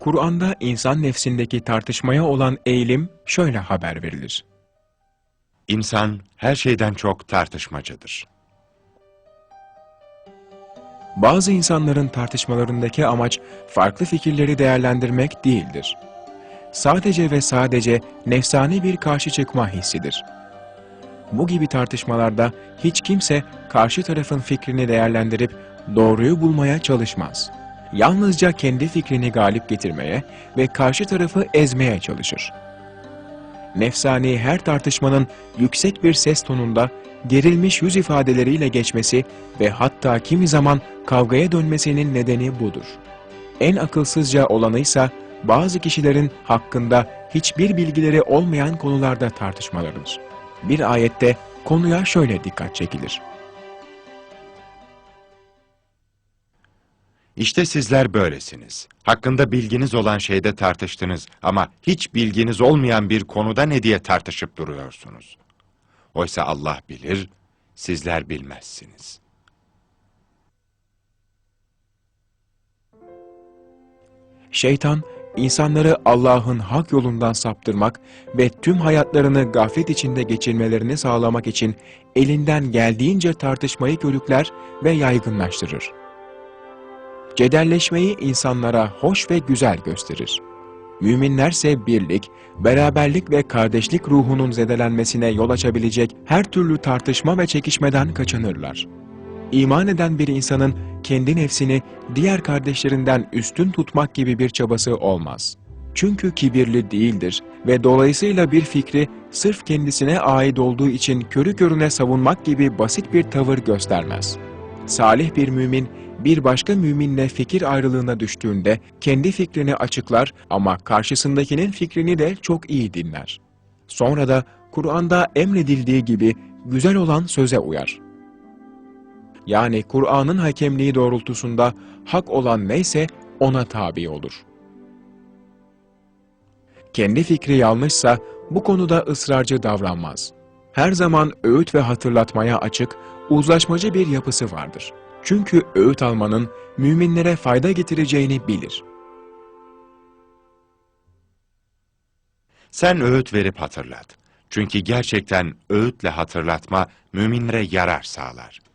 Kur'an'da insan nefsindeki tartışmaya olan eğilim şöyle haber verilir. İnsan her şeyden çok tartışmacıdır. Bazı insanların tartışmalarındaki amaç farklı fikirleri değerlendirmek değildir. Sadece ve sadece nefsani bir karşı çıkma hissidir. Bu gibi tartışmalarda hiç kimse karşı tarafın fikrini değerlendirip doğruyu bulmaya çalışmaz. Yalnızca kendi fikrini galip getirmeye ve karşı tarafı ezmeye çalışır. Nefsani her tartışmanın yüksek bir ses tonunda gerilmiş yüz ifadeleriyle geçmesi ve hatta kimi zaman kavgaya dönmesinin nedeni budur. En akılsızca olanıysa bazı kişilerin hakkında hiçbir bilgileri olmayan konularda tartışmalarıdır. Bir ayette konuya şöyle dikkat çekilir. İşte sizler böylesiniz. Hakkında bilginiz olan şeyde tartıştınız ama hiç bilginiz olmayan bir konuda ne diye tartışıp duruyorsunuz? Oysa Allah bilir, sizler bilmezsiniz. Şeytan, insanları Allah'ın hak yolundan saptırmak ve tüm hayatlarını gaflet içinde geçirmelerini sağlamak için elinden geldiğince tartışmayı körükler ve yaygınlaştırır. Cedelleşmeyi insanlara hoş ve güzel gösterir. Müminlerse birlik, beraberlik ve kardeşlik ruhunun zedelenmesine yol açabilecek her türlü tartışma ve çekişmeden kaçınırlar. İman eden bir insanın kendi nefsini diğer kardeşlerinden üstün tutmak gibi bir çabası olmaz. Çünkü kibirli değildir ve dolayısıyla bir fikri sırf kendisine ait olduğu için körü körüne savunmak gibi basit bir tavır göstermez. Salih bir mümin bir başka müminle fikir ayrılığına düştüğünde kendi fikrini açıklar ama karşısındakinin fikrini de çok iyi dinler. Sonra da Kur'an'da emredildiği gibi güzel olan söze uyar. Yani Kur'an'ın hakemliği doğrultusunda hak olan neyse ona tabi olur. Kendi fikri yanlışsa bu konuda ısrarcı davranmaz. Her zaman öğüt ve hatırlatmaya açık, uzlaşmacı bir yapısı vardır. Çünkü öğüt almanın müminlere fayda getireceğini bilir. Sen öğüt verip hatırlat. Çünkü gerçekten öğütle hatırlatma müminlere yarar sağlar.